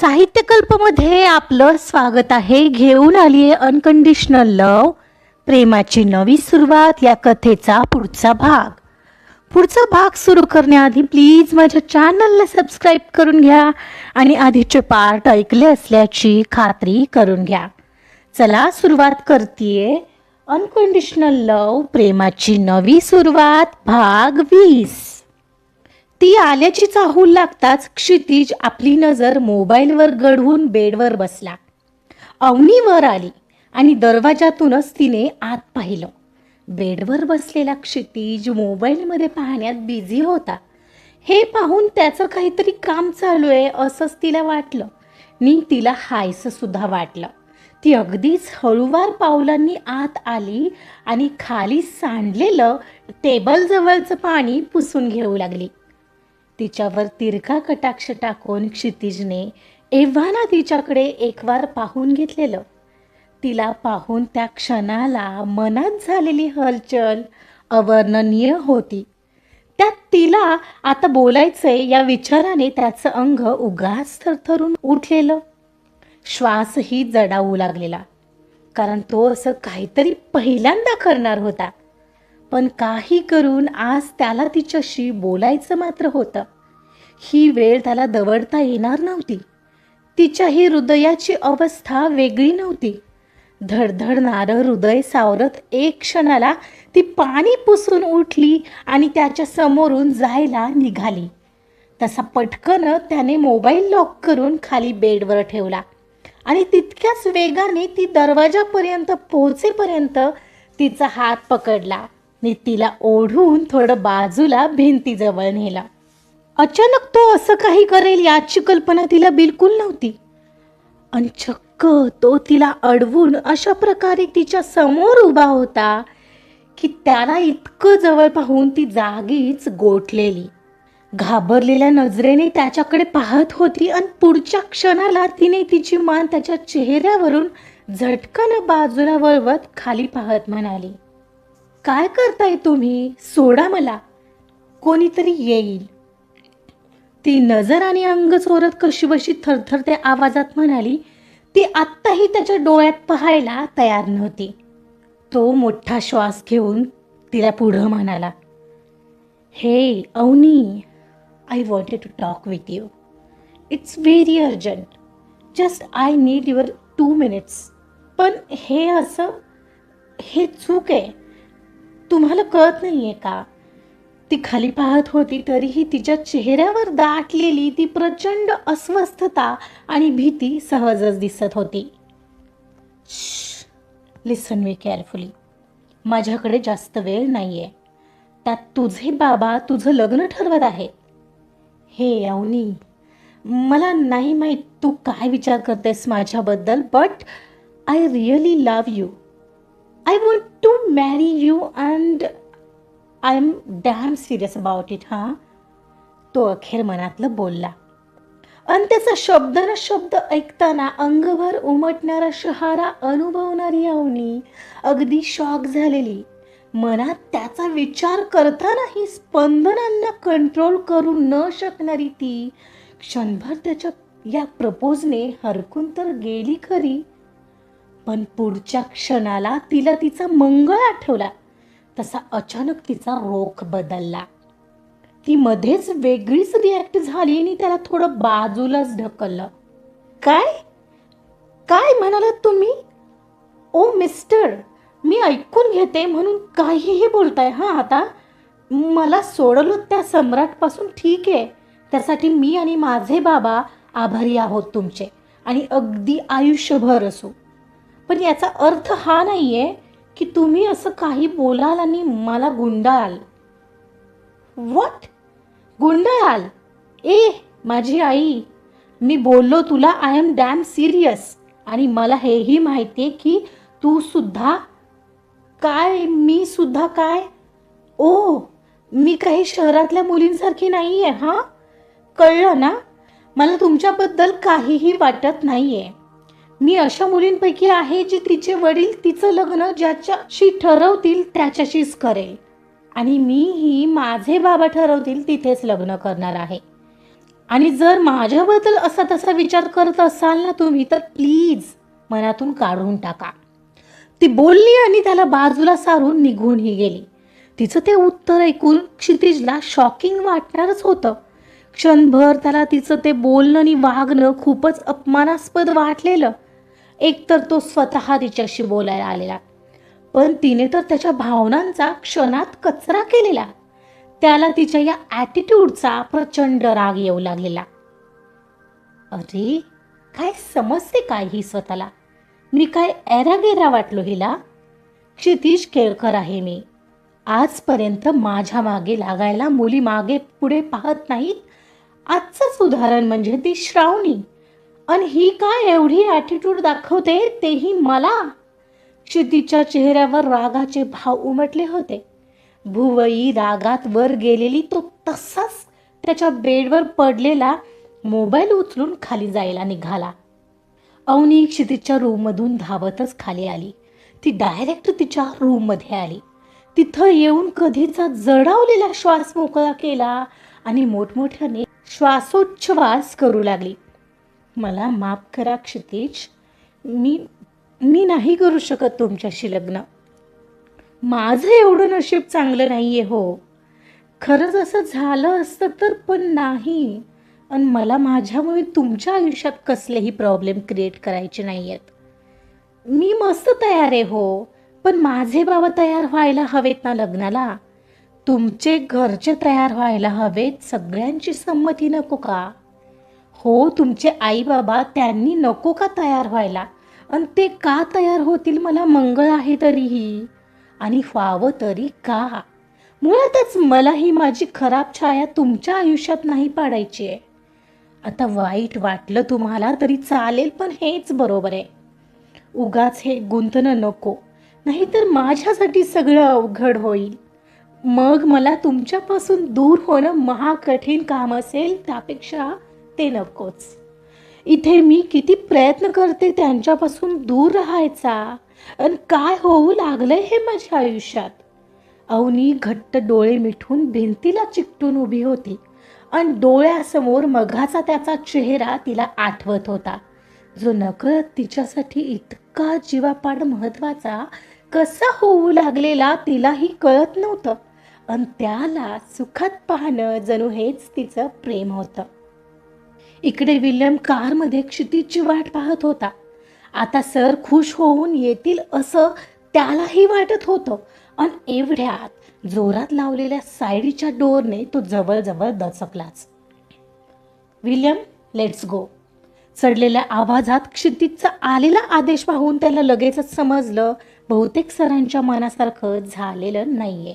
साहित्यकल्पमध्ये आपलं स्वागत आहे. घेऊन आली आहे अनकंडिशनल लव प्रेमाची नवी सुरुवात या कथेचा पुढचा भाग. पुढचा भाग सुरू करण्याआधी प्लीज माझ्या चॅनलला सबस्क्राईब करून घ्या आणि आधीचे पार्ट ऐकले असल्याची खात्री करून घ्या. चला सुरुवात करतीये. अनकंडिशनल लव प्रेमाची नवी सुरुवात भाग वीस. ती आल्याची चाहूल लागताच क्षितिज आपली नजर मोबाईलवर गढवून बेडवर बसला. अवनी वर आली आणि दरवाजातूनच तिने आत पाहिलं. बेडवर बसलेला क्षितिज मोबाईलमध्ये पाहण्यात बिझी होता. हे पाहून त्याचं काहीतरी काम चालू आहे असंच तिला वाटलं. नी तिला हायसं सुद्धा वाटलं. ती अगदीच हळूवार पावलांनी आत आली आणि खाली सांडलेलं टेबलजवळचं पाणी पुसून घेऊ लागली. तिच्यावर तिरका कटाक्ष टाकून क्षितिजने एव्हाना तिच्याकडे एकवार पाहून घेतलेलं. तिला पाहून त्या क्षणाला मनात झालेली हलचल अवर्णनीय होती. त्यात तिला आता बोलायचंय या विचाराने त्याचं अंग उगाच थरथरून उठलेलं. श्वासही जडावू लागलेला. कारण तो असं काहीतरी पहिल्यांदा करणार होता. पण काही करून आज त्याला तिच्याशी बोलायचं मात्र होतं. ही वेळ त्याला दवडता येणार नव्हती. तिच्याही हृदयाची अवस्था वेगळी नव्हती. धडधडणारं हृदय सावरत एक क्षणाला ती पाणी पुसून उठली आणि त्याच्या समोरून जायला निघाली. तसा पटकन त्याने मोबाईल लॉक करून खाली बेडवर ठेवला आणि तितक्याच वेगाने ती दरवाजापर्यंत पोहोचेपर्यंत तिचा हात पकडला. मी तिला ओढून थोडं बाजूला भिंतीजवळ नेला. अचानक तो असं काही करेल याची कल्पना तिला बिलकुल नव्हती. आणि चक्क तो तिला अडवून अशा प्रकारे तिच्या समोर उभा होता की त्याला इतकं जवळ पाहून ती जागीच गोठलेली. घाबरलेल्या नजरेने त्याच्याकडे पाहत होती आणि पुढच्या क्षणाला तिने तिची मान त्याच्या चेहऱ्यावरून झटकन बाजूला वळवत खाली पाहत म्हणाली काय करताय तुम्ही? सोडा मला. कोणीतरी येईल. ती नजर आणि अंग चोरत कशीबशी थरथरत्या आवाजात म्हणाली ती आत्ताही त्याच्या डोळ्यात पाहायला तयार नव्हती. तो मोठा श्वास घेऊन तिला पुढं म्हणाला हे Avani I wanted to talk with you it's very urgent just I need your two minutes पण हे असं हे चूक आहे. तुम्हाला कळत नाही आहे का? ती खाली पाहत होती तरीही तिच्या चेहऱ्यावर दाटलेली ती प्रचंड अस्वस्थता आणि भीती सहजच दिसत होती. लिसन मी केअरफुली माझ्याकडे जास्त वेळ नाही आहे त्यात तुझे बाबा तुझं लग्न ठरवत आहेत. हे अवनी मला नाही माहीत तू काय विचार करतेस माझ्याबद्दल but I really love you I want to marry you and I am damn serious about it हां तो अखेर मनातलं बोलला. आणि त्याचा शब्द न शब्द ऐकताना अंगभर उमटणारा शहारा अनुभवणारी अवनी अगदी शॉक झालेली. मनात त्याचा विचार करतानाही स्पंदनांना कंट्रोल करू न शकणारी ती क्षणभर त्याच्या या प्रपोजने हरकून तर गेली खरी. पण पुढच्या क्षणाला तिला तिचा मंगळ आठवला. तसा अचानक तिचा रोख बदलला. ती मध्येच वेगळीच रिॲक्ट झाली आणि त्याला थोडं बाजूलाच ढकललं. काय? काय म्हणालात तुम्ही? ओ मिस्टर मी ऐकून घेते म्हणून काहीही बोलताय हां आता? मला सोडलं त्या सम्राटपासून ठीक आहे. त्यासाठी मी आणि माझे बाबा आभारी आहोत तुमचे आणि अगदी आयुष्यभर असू. पण याचा अर्थ हा नाही आहे की तुम्ही असं काही बोलाल आणि मला गुंडाळाल. वॉट गुंडाळाल? ए माझी आई मी बोललो तुला आय एम डॅम सिरियस आणि मला हेही माहिती आहे की तू सुद्धा काय मी सुद्धा काय? ओ मी काही शहरातल्या मुलींसारखी नाही आहे हां? कळलं ना? मला तुमच्याबद्दल काहीही वाटत नाही आहे मी अशा मुलींपैकी आहे जी तिचे वडील तिचं लग्न ज्याच्याशी ठरवतील त्याच्याशीच करेल आणि मीही माझे बाबा ठरवतील तिथेच लग्न करणार आहे. आणि जर माझ्याबद्दल असा तसा विचार करत असाल ना तुम्ही तर प्लीज मनातून काढून टाका. ती बोलली आणि त्याला बाजूला सारून निघूनही गेली. तिचं ते उत्तर ऐकून क्षितिजला शॉकिंग वाटणारच होतं. क्षणभर त्याला तिचं ते बोलणं आणि वागणं खूपच अपमानास्पद वाटलेलं. एकतर तो स्वतः तिच्याशी बोलायला आलेला. पण तिने तर त्याच्या भावनांचा क्षणात कचरा केलेला. त्याला तिच्या या ॲटिट्यूडचा प्रचंड राग येऊ लागलेला. अरे काय समजते काय ही स्वतःला? मी काय एरागेरा वाटलो हिला? क्षितिश केळकर आहे मी. आजपर्यंत माझ्या मागे लागायला मुली मागे पुढे पाहत नाहीत. आजचंच उदाहरण म्हणजे ती श्रावणी. आणि ही काय एवढी ॲटिट्यूड दाखवते तेही मला? क्षितीच्या चेहऱ्यावर रागाचे भाव उमटले होते. भुवई रागात वर गेलेली तो तसाच त्याच्या बेडवर पडलेला मोबाईल उचलून खाली जायला निघाला. अवनी क्षितीच्या रूममधून धावतच खाली आली. ती डायरेक्ट तिच्या रूममध्ये आली. तिथं येऊन कधीचा जडावलेला श्वास मोकळा केला आणि मोठमोठ्याने श्वासोच्छ्वास करू लागली. मला माफ करा क्षितिज. मी मी नाही करू शकत तुमच्याशी लग्न. माझं एवढं नशीब चांगलं नाही आहे हो. खरंच असं झालं असतं तर पण नाही. आणि मला माझ्यामुळे तुमच्या आयुष्यात कसलेही प्रॉब्लेम क्रिएट करायचे नाही आहेत मी मस्त तयार आहे हो. पण माझे बाबा तयार व्हायला हवेत ना लग्नाला? तुमचे घरचे तयार व्हायला हवेत सगळ्यांची संमती नको का? हो तुमचे आई बाबा त्यांनी नको का तयार व्हायला? आणि ते का तयार होतील मला मंगळ आहे तरीही? आणि व्हावं तरी का? मुळातच मला ही माझी खराब छाया तुमच्या आयुष्यात नाही पाडायची आहे आता वाईट वाटलं तुम्हाला तरी चालेल पण हेच बरोबर आहे. उगाच हे गुंतणं नको नाहीतर माझ्यासाठी सगळं अवघड होईल. मग मला तुमच्यापासून दूर होणं महाकठीण काम असेल त्यापेक्षा ते नकोच. इथे मी किती प्रयत्न करते त्यांच्यापासून दूर राहायचा. आणि काय होऊ लागलंय हे माझ्या आयुष्यात? अवनी घट्ट डोळे मिठून भिंतीला चिकटून उभी होती. आणि डोळ्यासमोर मघाचा त्याचा चेहरा तिला आठवत होता. जो नकळत तिच्यासाठी इतका जीवापाड महत्त्वाचा कसा होऊ लागलेला तिलाही कळत नव्हतं. आणि त्याला सुखात पाहणं जणू हेच तिचं प्रेम होतं. इकडे विल्यम कारमध्ये क्षितिजची वाट पाहत होता. आता सर खुश होऊन येतील असं त्यालाही वाटत होतं. आणि एवढ्यात जोरात लावलेल्या सायडीच्या डोरने तो जवळजवळ दचकलाच. विल्यम लेट्स गो चढलेल्या आवाजात क्षितिजचा आलेला आदेश पाहून त्याला लगेचच समजलं बहुतेक सरांच्या मनासारखं झालेलं नाहीये.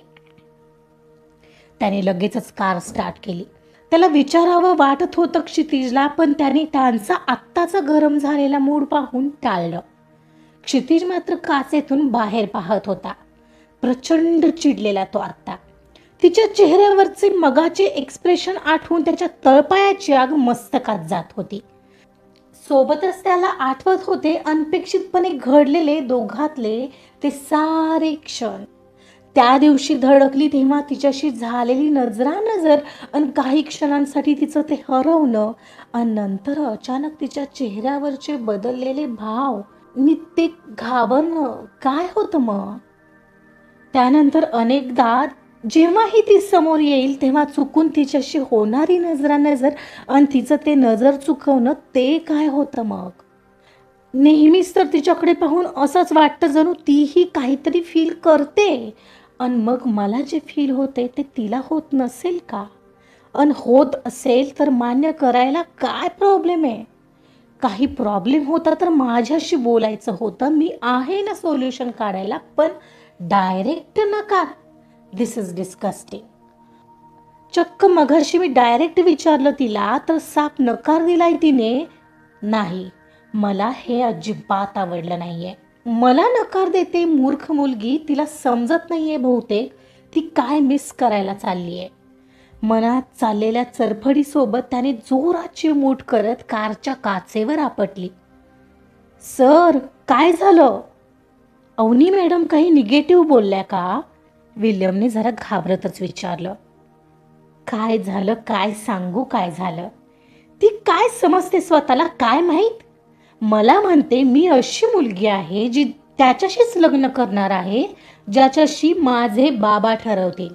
त्याने लगेचच कार स्टार्ट केली. त्याला विचारावं वाटत होतं क्षितिजला पण त्याने त्यांचा आत्ताचा गरम झालेला मूड पाहून टाळलं. क्षितिज मात्र काचेतून बाहेर पाहत होता. प्रचंड चिडलेला तो आत्ता. तिच्या चेहऱ्यावरचे मगाचे एक्सप्रेशन आठवून त्याच्या तळपायाची आग मस्तकात जात होती. सोबतच त्याला आठवत होते अनपेक्षितपणे घडलेले दोघातले ते सारे क्षण. त्या दिवशी धडकली तेव्हा तिच्याशी झालेली नजरा नजर आणि काही क्षणांसाठी तिचं ते हरवणं आणि नंतर अचानक तिच्या चेहऱ्यावरचे बदललेले भाव नि ते घाबरणं काय होतं मग? त्यानंतर अनेकदा जेव्हाही ती समोर येईल तेव्हा चुकून तिच्याशी होणारी नजरानजर आणि तिचं ते नजर चुकवणं ते काय होतं मग? नेहमीच तर तिच्याकडे पाहून असंच वाटतं जणू तीही काहीतरी फील करते. आणि मग मला जे फील होते ते तिला होत नसेल का? अन होत असेल तर मान्य करायला काय प्रॉब्लेम आहे? काही प्रॉब्लेम होता तर माझ्याशी बोलायचं होतं. मी आहे ना सोल्युशन काढायला पण डायरेक्ट नकार. दिस इज डिस्कस्टिंग चक्क मघाशी मी डायरेक्ट विचारलं तिला तर साप नकार दिलाय तिने. नाही मला हे अजिबात आवडलं नाही आहे मला नकार देते मूर्ख मुलगी तिला समजत नाही आहे बहुतेक ती काय मिस करायला चालली आहे. मनात चाललेल्या चरफडीसोबत त्याने जोराची मूठ करत कारच्या काचेवर आपटली. सर काय झालं? अवनी मॅडम काही निगेटिव्ह बोलल्या का? विल्यमने जरा घाबरतच विचारलं. काय झालं? काय सांगू? काय झालं? ती काय समजते स्वतःला? काय माहीत? मला म्हणते मी अशी मुलगी आहे जी त्याच्याशीच लग्न करणार आहे ज्याच्याशी माझे बाबा ठरवतील.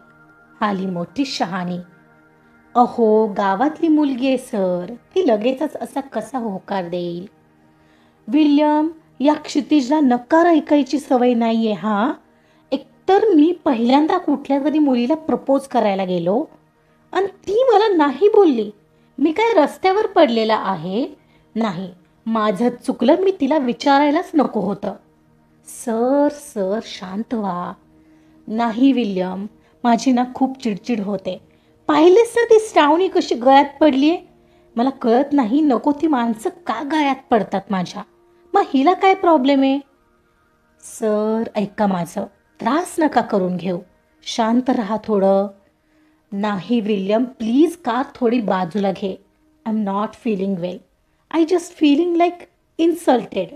आली मोठी शहाणी. अहो गावातली मुलगी आहे सर. ती लगेचच असा कसा होकार देईल? विल्यम या क्षितिजला नकार ऐकायची सवय नाही आहे हा? एकतर मी पहिल्यांदा कुठल्या तरी मुलीला प्रपोज करायला गेलो आणि ती मला नाही बोलली. मी काय रस्त्यावर पडलेला आहे? नाही. माझं चुकलं मी तिला विचारायलाच नको होतं. सर सर शांत व्हा. नाही विल्यम. माझी ना खूप चिडचिड होते. पाहिलेस सर ती श्रावणी कशी गळ्यात पडली आहे मला कळत नाही नको ती माणसं का गळ्यात पडतात माझ्या. मग हिला काय प्रॉब्लेम आहे? सर ऐका माझं. त्रास नका करून घेऊ. शांत राहा थोडं. नाही विल्यम प्लीज कार थोडी बाजूला घे. I am not feeling well I just feeling like insulted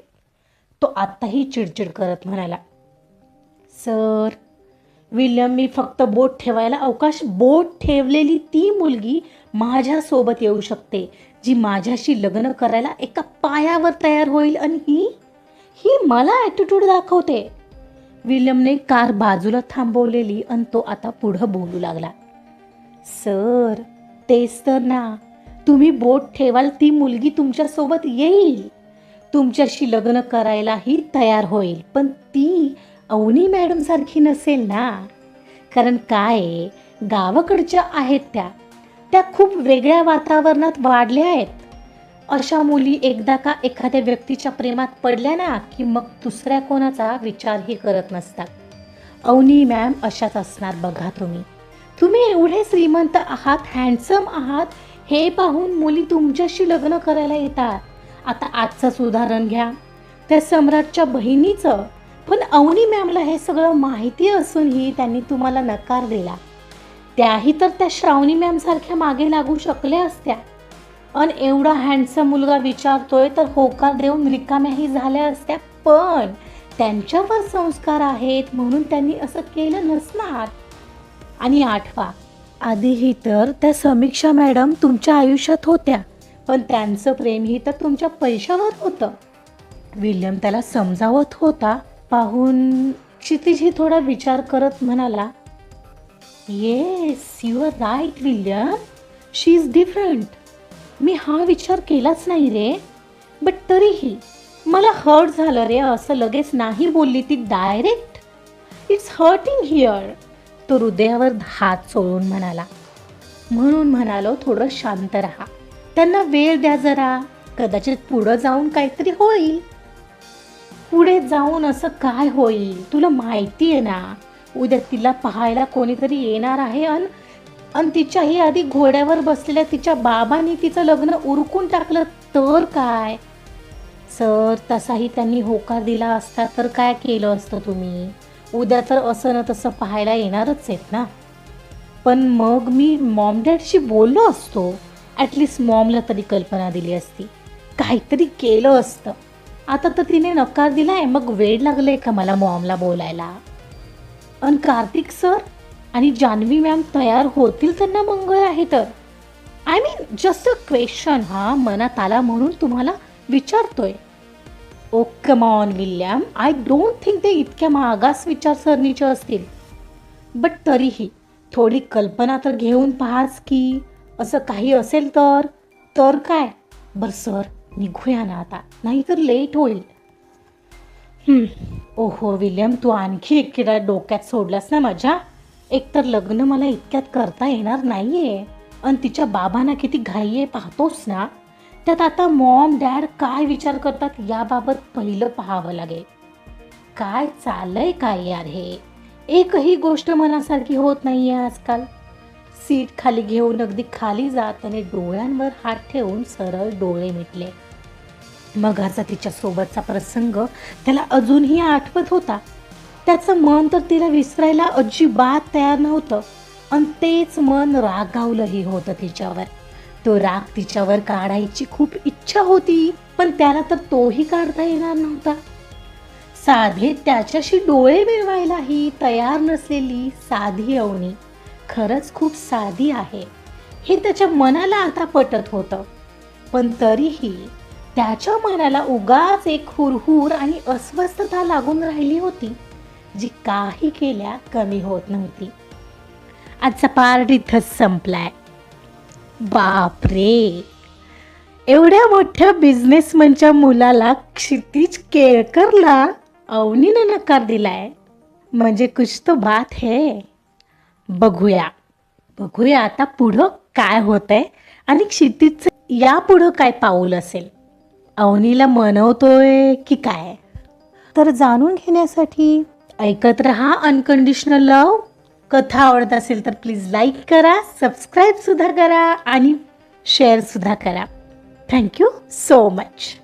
तो आत्ताही चिडचिड करत म्हणाला सर विल्यम मी फक्त बोट ठेवायला अवकाश बोट ठेवलेली ती मुलगी माझ्यासोबत येऊ शकते जी माझ्याशी लग्न करायला एका पायावर तयार होईल आणि ही ही मला ॲटिट्यूड दाखवते. विल्यमने कार बाजूला थांबवलेली आणि तो आता पुढं बोलू लागला सर तेच तर ना तुम्ही बोट ठेवाल ती मुलगी तुमच्यासोबत येईल. तुमच्याशी लग्न करायलाही तयार होईल पण ती अवनी मॅडमसारखी नसेल ना? कारण काय गावाकडच्या आहेत त्या. त्या खूप वेगळ्या वातावरणात वाढल्या आहेत. अशा मुली एकदा का एखाद्या व्यक्तीच्या प्रेमात पडल्या ना की मग दुसऱ्या कोणाचा विचारही करत नसतात. अवनी मॅम अशाच असणार बघा तुम्ही. तुम्ही एवढे श्रीमंत आहात हँडसम आहात हे पाहून मुली तुमच्याशी लग्न करायला येतात. आता आजचंच उदाहरण घ्या. त्या सम्राटच्या बहिणीचं पण अवनी मॅमला हे सगळं माहिती असूनही त्यांनी तुम्हाला नकार दिला. त्याही तर त्या श्रावणी मॅमसारख्या मागे लागू शकल्या असत्या. अन एवढा हँडसम मुलगा विचारतोय तर होकार देऊन रिकाम्याही झाल्या असत्या पण त्यांच्यावर संस्कार आहेत म्हणून त्यांनी असं केलं नसणार. आणि आठवा आधीही तर त्या समीक्षा मॅडम तुमच्या आयुष्यात होत्या. पण त्यांचं प्रेमही तर तुमच्या पैशावर होतं. विल्यम त्याला समजावत होता. पाहून क्षितिजी थोडा विचार करत म्हणाला yes you are right William. She is different मी हा विचार केलाच नाही रे. बट तरीही मला हर्ट झालं रे असं लगेच नाही बोलली ती डायरेक्ट इट्स हर्टिंग हिअर तो हृदयावर हात चोळून म्हणाला म्हणून म्हणालो थोडं शांत राहा. त्यांना वेळ द्या जरा. कदाचित पुढं जाऊन काहीतरी होईल. पुढे जाऊन असं काय होईल? तुला माहिती आहे ना. उद्या तिला पाहायला कोणीतरी येणार आहे अन अन तिच्याही आधी घोड्यावर बसलेल्या तिच्या बाबांनी तिचं लग्न उरकून टाकलं तर काय? सर तसाही त्यांनी होकार दिला असता तर काय केलं असतं तुम्ही? उद्या तर असं ना तसं पाहायला येणारच आहेत ना. पण मग मी मॉम डॅडशी बोललो असतो. ॲटलिस्ट मॉमला तरी कल्पना दिली असती. काहीतरी केलं असतं. आता तर तिने नकार दिला आहे मग वेळ आहे का मला मॉमला बोलायला? अन कार्तिक सर आणि जान्हवी मॅम तयार होतील त्यांना मंगळ आहे तर. I mean just a question हा मनात आला म्हणून तुम्हाला विचारतोय. ओ man William I don't think ते इतक्या मागास विचारसरणीचे असतील. बट तरीही थोडी कल्पना तर घेऊन पाहाच की असं काही असेल तर? तर काय? बरं सर निघूया ना आता. नाहीतर लेट होईल. ओहो विल्यम तू आणखी एक किडा डोक्यात सोडलास ना माझ्या? एकतर लग्न मला इतक्यात करता येणार नाही आहे आणि तिच्या बाबांना किती घाई आहे पाहतोस ना? त्यात आता मॉम डॅड काय विचार करतात याबाबत पहिलं पाहावं लागेल. काय चाललंय काय यार हे? एकही गोष्ट मनासारखी होत नाहीये आजकाल. सीट खाली घेऊन अगदी खाली जात आणि डोळ्यांवर हात ठेवून सरळ डोळे मिटले. मगाचा तिच्यासोबतचा प्रसंग त्याला अजूनही आठवत होता. त्याचं मन तर तिला विसरायला अजिबात तयार नव्हतं. आणि तेच मन रागावलंही होतं तिच्यावर. तो राग तिच्यावर काढायची खूप इच्छा होती पण त्याला तर तोही काढता येणार नव्हता. साधे त्याच्याशी डोळे मिळवायलाही तयार नसलेली साधी अवनी खरंच खूप साधी आहे हे त्याच्या मनाला आता पटत होतं. पण तरीही त्याच्या मनाला उगाच एक हुरहुर आणि अस्वस्थता लागून राहिली होती जी काही केल्या कमी होत नव्हती. आजचा पार्ट इथंच संपलाय. बापरे. एवढ्या मोठ्या बिझनेसमनच्या मुलाला क्षितिज केळकरला अवनीनं नकार दिलाय. म्हणजे कुछ तो बात है. बघूया. बघूया आता पुढं काय होतंय आणि क्षितिजचं या पुढं काय पाऊल असेल. अवनीला मनवतोय की काय? तर जाणून घेण्यासाठी ऐकत रहा अनकंडिशनल लव कथा आवडत असेल तर प्लीज लाईक करा सबस्क्राईब सुद्धा करा आणि शेअरसुद्धा करा. Thank you so much